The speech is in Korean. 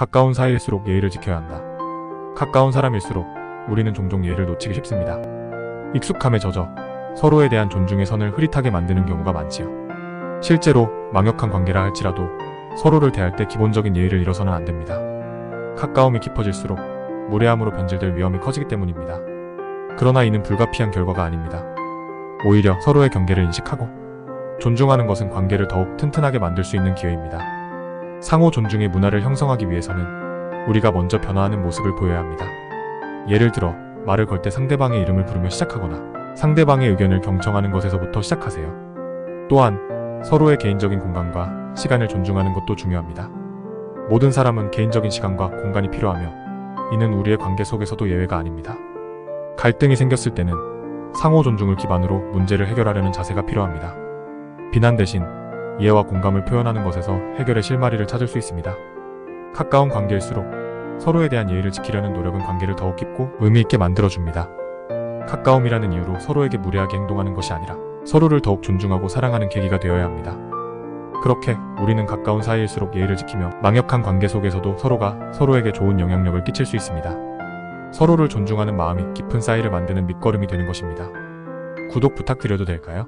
가까운 사이일수록 예의를 지켜야 한다. 가까운 사람일수록 우리는 종종 예의를 놓치기 쉽습니다. 익숙함에 젖어 서로에 대한 존중의 선을 흐릿하게 만드는 경우가 많지요. 실제로 망역한 관계라 할지라도 서로를 대할 때 기본적인 예의를 잃어서는 안 됩니다. 가까움이 깊어질수록 무례함으로 변질될 위험이 커지기 때문입니다. 그러나 이는 불가피한 결과가 아닙니다. 오히려 서로의 경계를 인식하고 존중하는 것은 관계를 더욱 튼튼하게 만들 수 있는 기회입니다. 상호 존중의 문화를 형성하기 위해서는 우리가 먼저 변화하는 모습을 보여야 합니다. 예를 들어 말을 걸 때 상대방의 이름을 부르며 시작하거나 상대방의 의견을 경청하는 것에서부터 시작하세요. 또한 서로의 개인적인 공간과 시간을 존중하는 것도 중요합니다. 모든 사람은 개인적인 시간과 공간이 필요하며 이는 우리의 관계 속에서도 예외가 아닙니다. 갈등이 생겼을 때는 상호 존중을 기반으로 문제를 해결하려는 자세가 필요합니다. 비난 대신 이해와 공감을 표현하는 것에서 해결의 실마리를 찾을 수 있습니다. 가까운 관계일수록 서로에 대한 예의를 지키려는 노력은 관계를 더욱 깊고 의미 있게 만들어줍니다. 가까움이라는 이유로 서로에게 무례하게 행동하는 것이 아니라 서로를 더욱 존중하고 사랑하는 계기가 되어야 합니다. 그렇게 우리는 가까운 사이일수록 예의를 지키며 망역한 관계 속에서도 서로가 서로에게 좋은 영향력을 끼칠 수 있습니다. 서로를 존중하는 마음이 깊은 사이를 만드는 밑거름이 되는 것입니다. 구독 부탁드려도 될까요?